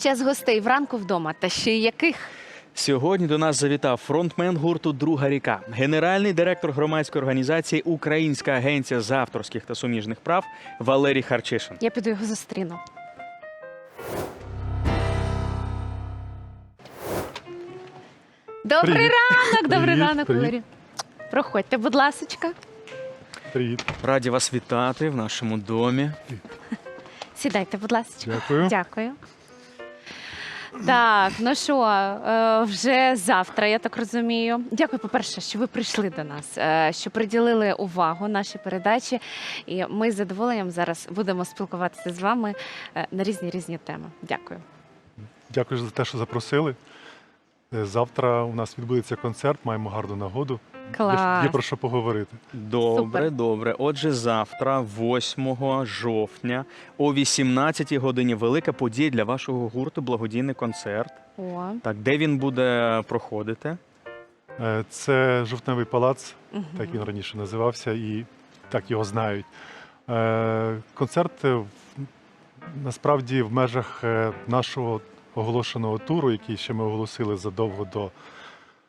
Час гостей вранку вдома. Та ще й яких? Сьогодні до нас завітав фронтмен гурту Друга ріка, генеральний директор громадської організації Українська агенція з авторських та суміжних прав Валерій Харчишин. Я піду його зустріну. Добрий Привіт. ранок, добрий Привіт, ранок, привіт. Валерій. Проходьте, будь ласочка. Привіт. Раді вас вітати в нашому домі. Сідайте, будь ласочка. Дякую. Дякую. Так, ну що, е, вже завтра, я так розумію. Дякую, по-перше, що ви прийшли до нас, е, що приділили увагу нашій передачі. І ми з задоволенням зараз будемо спілкуватися з вами е, на різні різні теми. Дякую. Дякую за те, що запросили. Е, Завтра у нас відбудеться концерт, маємо гарну нагоду. Є, Клас. є про що поговорити. Добре, Супер. добре. Отже, завтра, 8 жовтня, о 18 годині, велика подія для вашого гурту, благодійний концерт. О, Так, де він буде проходити? Е, Це жовтневий палац, мгм. так він раніше називався, і так його знають. Е, Концерт е, в- насправді в межах е, нашого оголошеного туру, який ще ми оголосили задовго до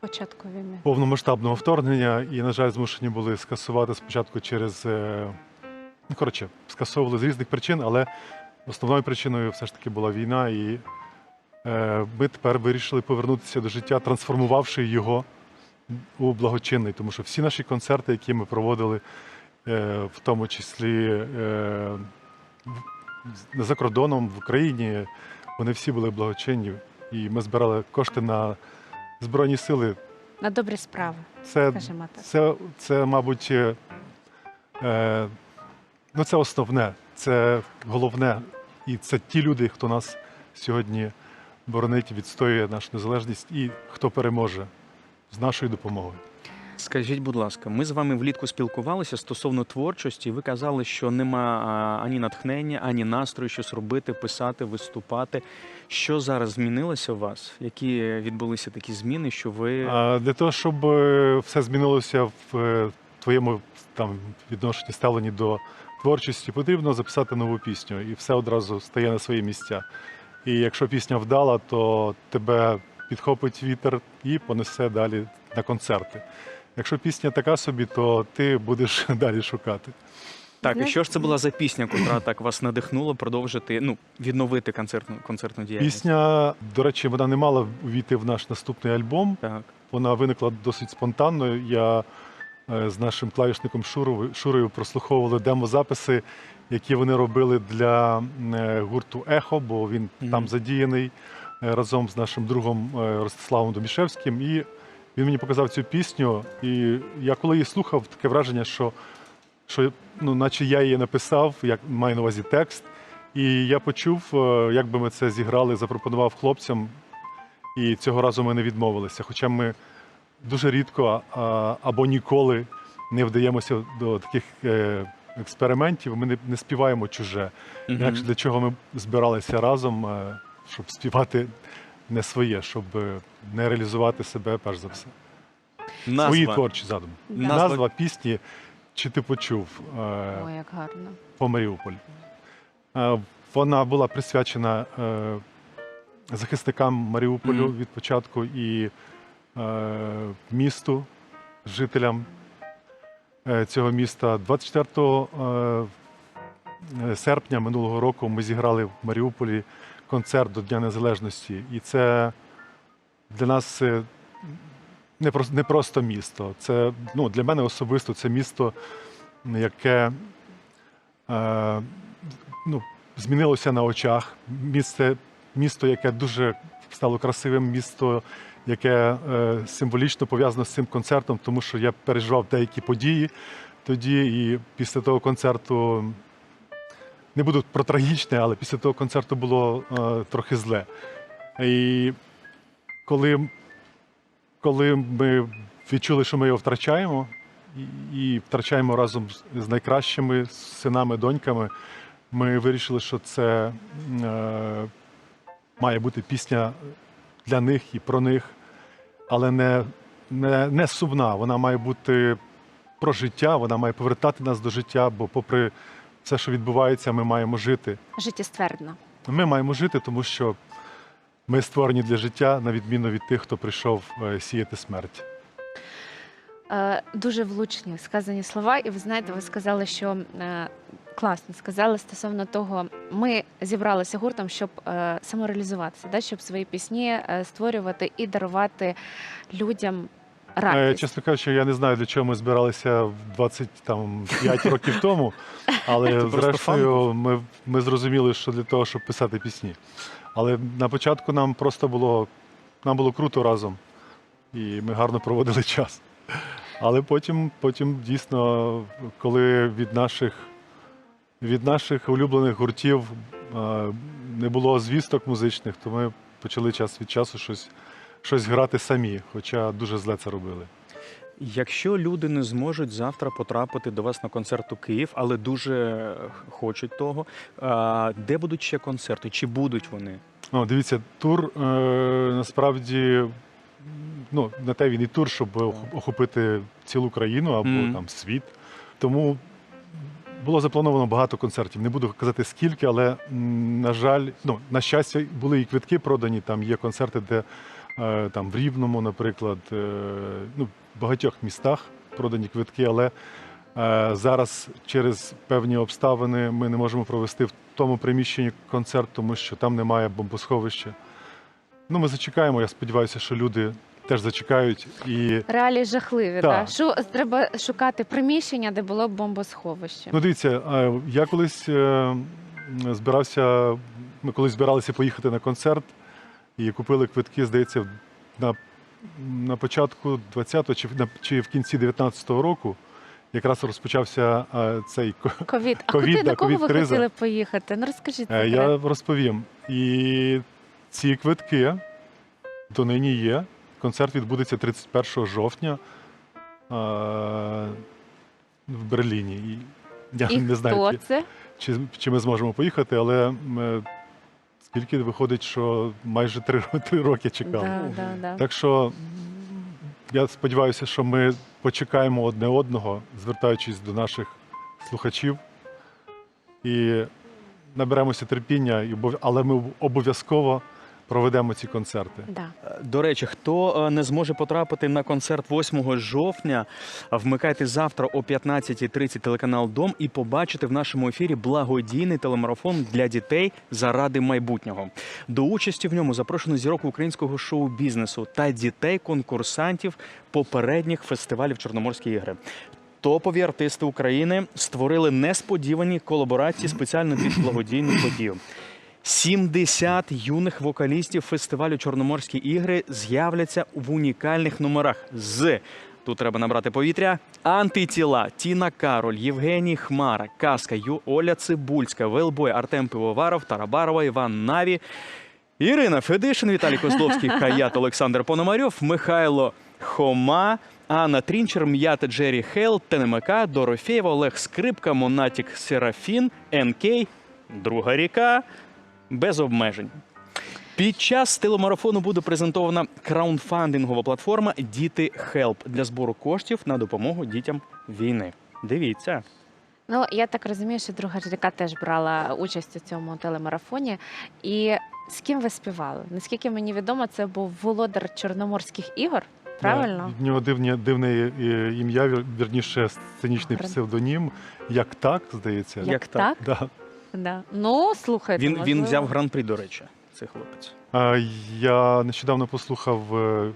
Початку війни. повномасштабного вторгнення, і, на жаль, змушені були скасувати спочатку через. е, Ну, коротше, скасовували з різних причин, але основною причиною все ж таки була війна, і е, ми тепер вирішили повернутися до життя, трансформувавши його у благочинний, тому що всі наші концерти, які ми проводили, е, в тому числі за кордоном, в Україні, вони всі були благочинні. І ми збирали кошти на Збройні сили На добрі справи, це, скажімо так. це, це мабуть, е, ну, це основне, це головне. І це ті люди, хто нас сьогодні боронить, відстоює нашу незалежність і хто переможе з нашою допомогою. Скажіть, будь ласка, ми з вами влітку спілкувалися стосовно творчості. Ви казали, що нема ані натхнення, ані настрою щось робити, писати, виступати. Що зараз змінилося у вас? Які відбулися такі зміни, що ви для того, щоб е, все змінилося в е, твоєму там відношенні ставленні до творчості, потрібно записати нову пісню, і все одразу стає на свої місця. І якщо пісня вдала, то тебе підхопить вітер і понесе далі на концерти. Якщо пісня така собі, то ти будеш далі шукати. так? І що ж це була за пісня, котра так вас надихнула продовжити ну відновити концертну концертну діяльність? Пісня, до речі, вона не мала увійти в наш наступний альбом. Так. Вона виникла досить спонтанно. Я е, з нашим клавішником Шурою, Шурою прослуховували демозаписи, які вони робили для е, гурту Ехо, бо він Мгм. там задіяний е, разом з нашим другом Ростиславом Домішевським. І він мені показав цю пісню. І я коли її слухав, таке враження, що, що ну, наче я її написав, як маю на увазі текст. І я почув, е, як би ми це зіграли, запропонував хлопцям. І цього разу ми не відмовилися. Хоча ми дуже рідко а, або ніколи не вдаємося до таких е, експериментів. Ми не, не співаємо чуже. Інакше для чого ми збиралися разом, е, щоб співати не своє, щоб е, не реалізувати себе перш за все. Назва. Свої творчі задуми. Назва- Назва пісні Чи ти почув е, Ой, як гарно. по Маріуполь. Е, Вона була присвячена е, захисникам Маріуполю від початку і е, місту, жителям е, цього міста. 24 е, серпня минулого року ми зіграли в Маріуполі концерт до Дня Незалежності. І це для нас е, не просто, місто. Це ну, для мене особисто це місто, яке е, ну, змінилося на очах. Місце, місто, яке дуже стало красивим, місто, яке е, символічно пов'язано з цим концертом, тому що я переживав деякі події тоді, і після того концерту. Не буду про трагічне, але після того концерту було е, трохи зле. І коли, коли ми відчули, що ми його втрачаємо, і, і втрачаємо разом з- найкращими синами, доньками, ми вирішили, що це е, має бути пісня для них і про них, але не, не, не сумна. Вона має бути про життя, вона має повертати нас до життя, бо, попри все, що відбувається, ми маємо жити. Життєствердно. Ми маємо жити, тому що ми створені для життя, на відміну від тих, хто прийшов е, сіяти смерть. Е, Дуже влучні сказані слова, і ви знаєте, ви сказали, що е, класно сказали стосовно того, ми зібралися гуртом, щоб е, самореалізуватися, да, щоб свої пісні е, створювати і дарувати людям Е, радість. Чесно кажучи, я не знаю, для чого ми збиралися в 25 років тому, але просто зрештою ми, ми зрозуміли, що для того, щоб писати пісні. Але на початку нам просто було, нам було круто разом, і ми гарно проводили час. Але потім, потім дійсно, коли від наших, від наших улюблених гуртів е, не було звісток музичних, то ми почали час від часу щось, щось грати самі, хоча дуже зле це робили. Якщо люди не зможуть завтра потрапити до вас на концерт у Київ, але дуже хочуть того, де будуть ще концерти? Чи будуть вони? Ну, дивіться, тур е, насправді ну, на те він і тур, щоб охопити цілу країну або Мгм. там світ. Тому було заплановано багато концертів. Не буду казати скільки, але на жаль, ну на щастя, були і квитки продані. Там є концерти, де там в Рівному, наприклад, е, ну, в багатьох містах продані квитки, але е, зараз через певні обставини ми не можемо провести в тому приміщенні концерт, тому що там немає бомбосховища. Ну, ми зачекаємо. Я сподіваюся, що люди теж зачекають і. Реалії жахливі. Так. Да? Що треба шукати приміщення, де було б бомбосховище. Ну, дивіться, е, я колись е, збирався, ми колись збиралися поїхати на концерт і купили квитки, здається, на, на початку 20-го чи, на- чи в кінці 19-го року. Якраз розпочався е, цей Ковід. А ковід, куди да, до кого ви хотіли поїхати? Ну розкажіть. Е, секрет. Я розповім. І ці квитки донині є. Концерт відбудеться 31 жовтня е, в Берліні. Я І не знаю, хто чи, це? чи, чи ми зможемо поїхати, але ми, скільки виходить, що майже три, три роки чекали. Да, да, да. Так що я сподіваюся, що ми почекаємо одне одного, звертаючись до наших слухачів, і наберемося терпіння, але ми обов'язково проведемо ці концерти. Да. До речі, хто е, не зможе потрапити на концерт 8 жовтня, вмикайте завтра о 15.30 телеканал Дом і побачите в нашому ефірі благодійний телемарафон для дітей заради майбутнього. До участі в ньому запрошено зірок українського шоу-бізнесу та дітей-конкурсантів попередніх фестивалів Чорноморські ігри. Топові артисти України створили несподівані колаборації спеціально під благодійну подію. 70 юних вокалістів фестивалю Чорноморські ігри з'являться в унікальних номерах. З. Тут треба набрати повітря. Антитіла, Тіна Кароль, Євгеній Хмара, Казка, Ю, Оля Цибульська, Велбой, Артем Пивоваров, Тарабарова, Іван Наві, Ірина Федишин, Віталій Козловський, Хаят, Олександр Пономарьов, Михайло Хома, Анна Трінчер, М'ята Джері Хейл, ТНМК, Дорофєєва, Олег Скрипка, Монатік Серафін, НК, Друга ріка, без обмежень. Під час телемарафону буде презентована краундфандингова платформа Діти Хелп для збору коштів на допомогу дітям війни. Дивіться. Ну я так розумію, що друга ж ріка теж брала участь у цьому телемарафоні. І з ким ви співали? Наскільки мені відомо, це був володар Чорноморських ігор. Правильно? В нього дивні, дивне е, ім'я, вірніше, сценічний псевдонім. Як так, здається. Як так? Да. Да. Ну, слухайте. Він, він можливо. взяв гран-при, до речі, цей хлопець. А, Я нещодавно послухав е,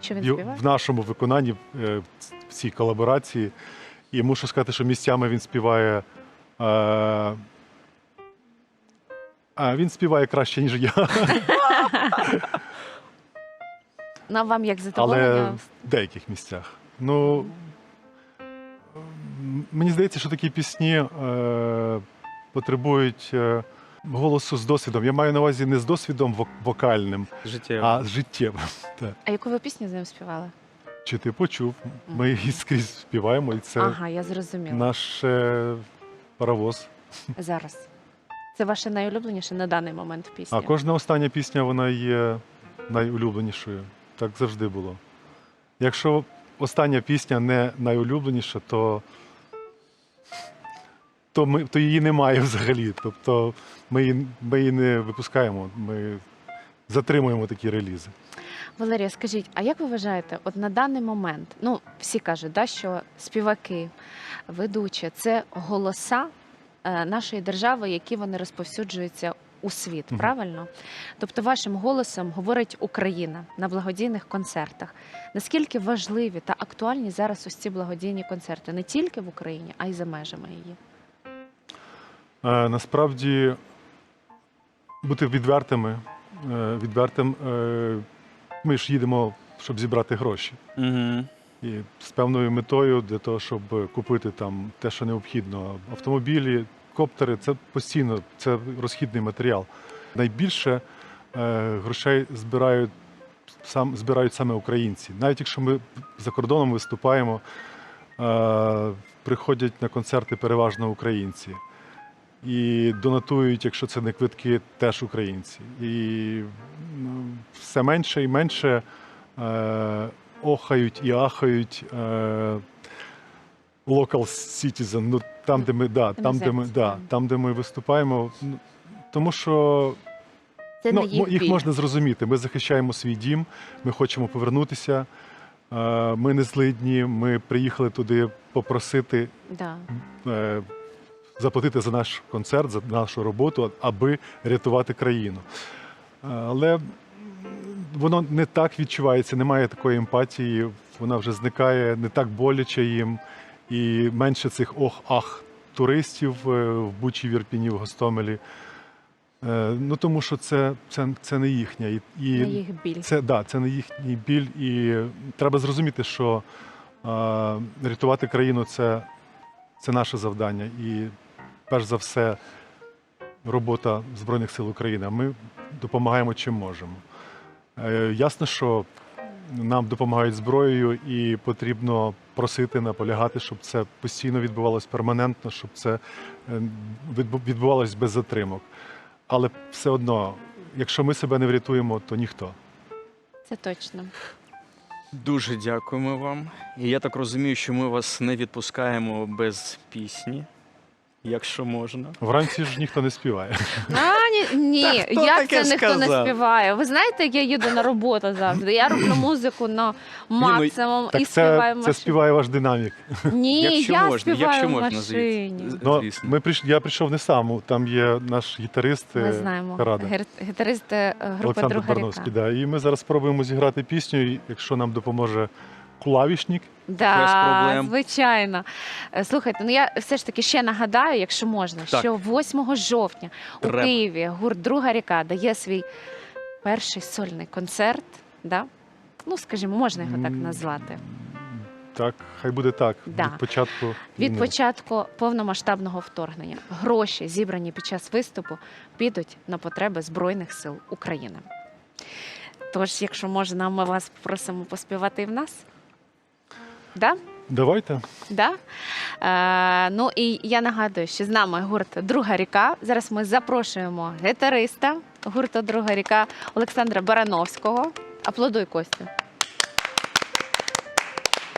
Що він співає? в нашому виконанні е, в цій колаборації. І мушу сказати, що місцями він співає. Е, а він співає краще, ніж я, Ну, а вам як але задоволення? в деяких місцях. Ну м, мені здається, що такі пісні е, потребують е, голосу з досвідом. Я маю на увазі не з досвідом вокальним, Життєво. а з життєвим. Так. А яку ви пісню з ним співали? Чи ти почув? Ми її скрізь співаємо, і це Ага, я зрозуміла. наш е, паровоз. Зараз. Це ваше найулюбленіше на даний момент пісня. А кожна остання пісня вона є найулюбленішою. Так завжди було. Якщо остання пісня не найулюбленіша, то, то, ми, то її немає взагалі. Тобто ми її, ми її не випускаємо. Ми затримуємо такі релізи. Валерія, скажіть, а як ви вважаєте, от на даний момент, ну всі кажуть, да, що співаки, ведучі це голоса е, нашої держави, які вони розповсюджуються у світ, Мгм. правильно? Тобто вашим голосом говорить Україна на благодійних концертах. Наскільки важливі та актуальні зараз ось ці благодійні концерти не тільки в Україні, а й за межами її? Е, насправді бути відвертими, е, відвертим, е, ми ж їдемо, щоб зібрати гроші. Угу. І з певною метою для того, щоб купити там те, що необхідно. Автомобілі, коптери це постійно, це розхідний матеріал. Найбільше грошей збирають сам збирають саме українці. Навіть якщо ми за кордоном виступаємо, приходять на концерти переважно українці. І донатують, якщо це не квитки, теж українці. І ну, все менше і менше е, охають і ахають е, local citizen, ну там, де ми, да, там, де ми, да, там, де ми виступаємо. Ну, тому що Це ну, їх, їх можна зрозуміти. Ми захищаємо свій дім, ми хочемо повернутися. Е, Ми не злидні, ми приїхали туди попросити Да. Заплатити за наш концерт, за нашу роботу, аби рятувати країну. Але воно не так відчувається, немає такої емпатії, вона вже зникає не так боляче їм, і менше цих ох-ах туристів е, в Бучі, в Ірпіні, в Гостомелі. Е, Ну тому що це, це, це не їхня. І, і Не їх біль. це, да, це не їхній біль, і треба зрозуміти, що е, рятувати країну це, це наше завдання. І перш за все, робота Збройних сил України. А ми допомагаємо чим можемо. Е, ясно, що нам допомагають зброєю, і потрібно просити, наполягати, щоб це постійно відбувалось перманентно, щоб це е, відбувалось без затримок. Але все одно, якщо ми себе не врятуємо, то ніхто. Це точно. Дуже дякуємо вам. І я так розумію, що ми вас не відпускаємо без пісні, якщо можна. Вранці ж ніхто не співає. А, ні, ні. Та хто як таке це ніхто не сказав? співає? Ви знаєте, як я їду на роботу завжди? Я роблю музику на максимум і Так співаю це, в це машині. співає ваш динамік. Ні, Якщо я можна, співаю якщо в можна, машині. звідси. Ну, Звісно. ми прийш... Я прийшов не сам, там є наш гітарист Ми е, знаємо. Рада. Гер- Гітарист е, групи Олександр Друга Барновський. Да. І ми зараз спробуємо зіграти пісню, і якщо нам допоможе клавішник. Да, Без проблем. звичайно. Е, Слухайте, ну я все ж таки ще нагадаю, якщо можна, Так. що 8 жовтня у Треба. Києві гурт Друга ріка дає свій перший сольний концерт. Да? Ну, скажімо, можна його так М, назвати. Так, хай буде так. Да. Від початку. Від війни. початку повномасштабного вторгнення гроші, зібрані під час виступу, підуть на потреби Збройних сил України. Тож, якщо можна, ми вас просимо поспівати і в нас. Да? Давайте. Да? Е, ну і я нагадую, що з нами гурт Друга ріка. Зараз ми запрошуємо гітариста гурту Друга ріка Олександра Барановського. Аплодуй Костю.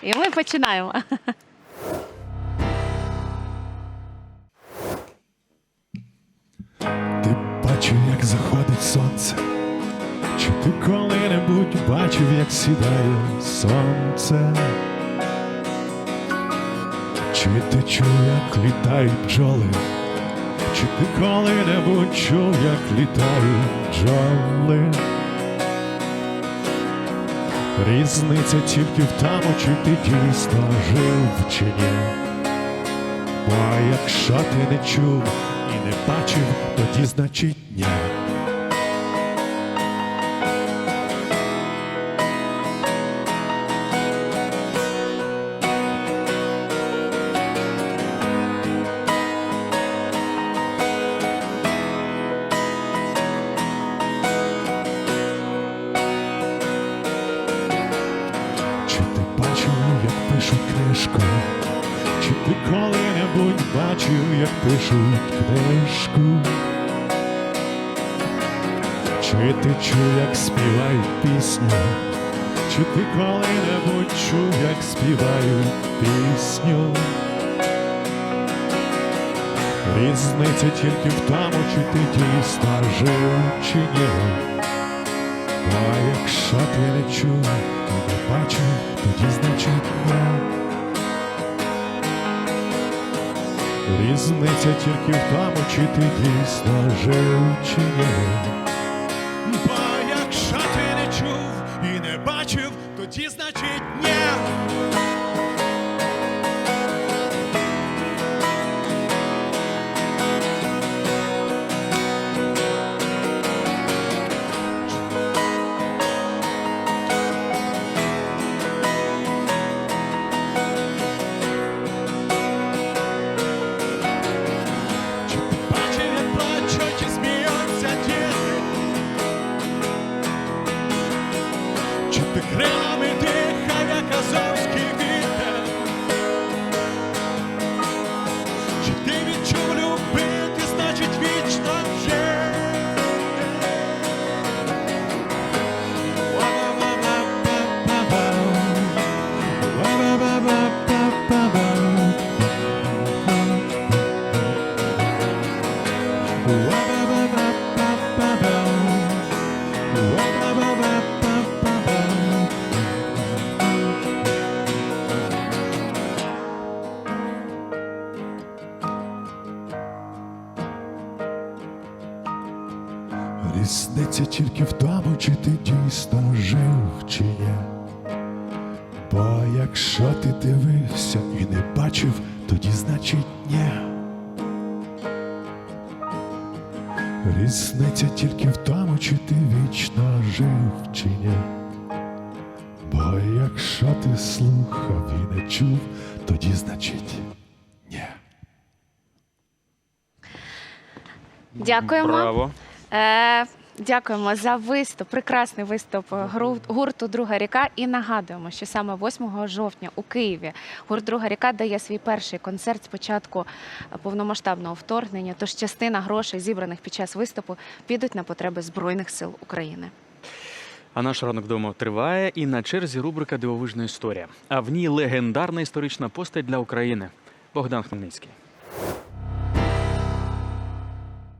І ми починаємо. Ти бачив, як заходить сонце, чи ти коли-небудь бачив, як сідає сонце? Чи ти чув, як літають бджоли? Чи ти коли-небудь чув, як літають бджоли? Різниця тільки в тому, чи ти дійсно жив чи ні. Бо якщо ти не чув і не бачив, тоді значить ні. Пишуть книжку? Чи ти чув, як співають пісню? Чи ти коли-небудь чув, як співають пісню? Різниця тільки в тому, чи ти дійсно жив, чи ні. А якщо ти не чув не бачив, тоді значить ні. Різниця тільки в тому, чи ти дійсно жив чи ні. Бо якщо ти не чув і не бачив, тоді значить ні. Різниця тільки в тому, чи ти дійсно жив, чи ні. Бо якщо ти дивився і не бачив, тоді значить ні. Різниця тільки в тому, чи ти вічно жив, чи ні. Бо якщо ти слухав і не чув, тоді значить ні. Дякуємо. Браво. Е, дякуємо за виступ, прекрасний виступ гурту Друга ріка. І нагадуємо, що саме 8 жовтня у Києві гурт Друга ріка дає свій перший концерт з початку повномасштабного вторгнення. Тож частина грошей, зібраних під час виступу, підуть на потреби Збройних сил України. А наш ранок вдома триває, і на черзі рубрика Дивовижна історія. А в ній легендарна історична постать для України Богдан Хмельницький.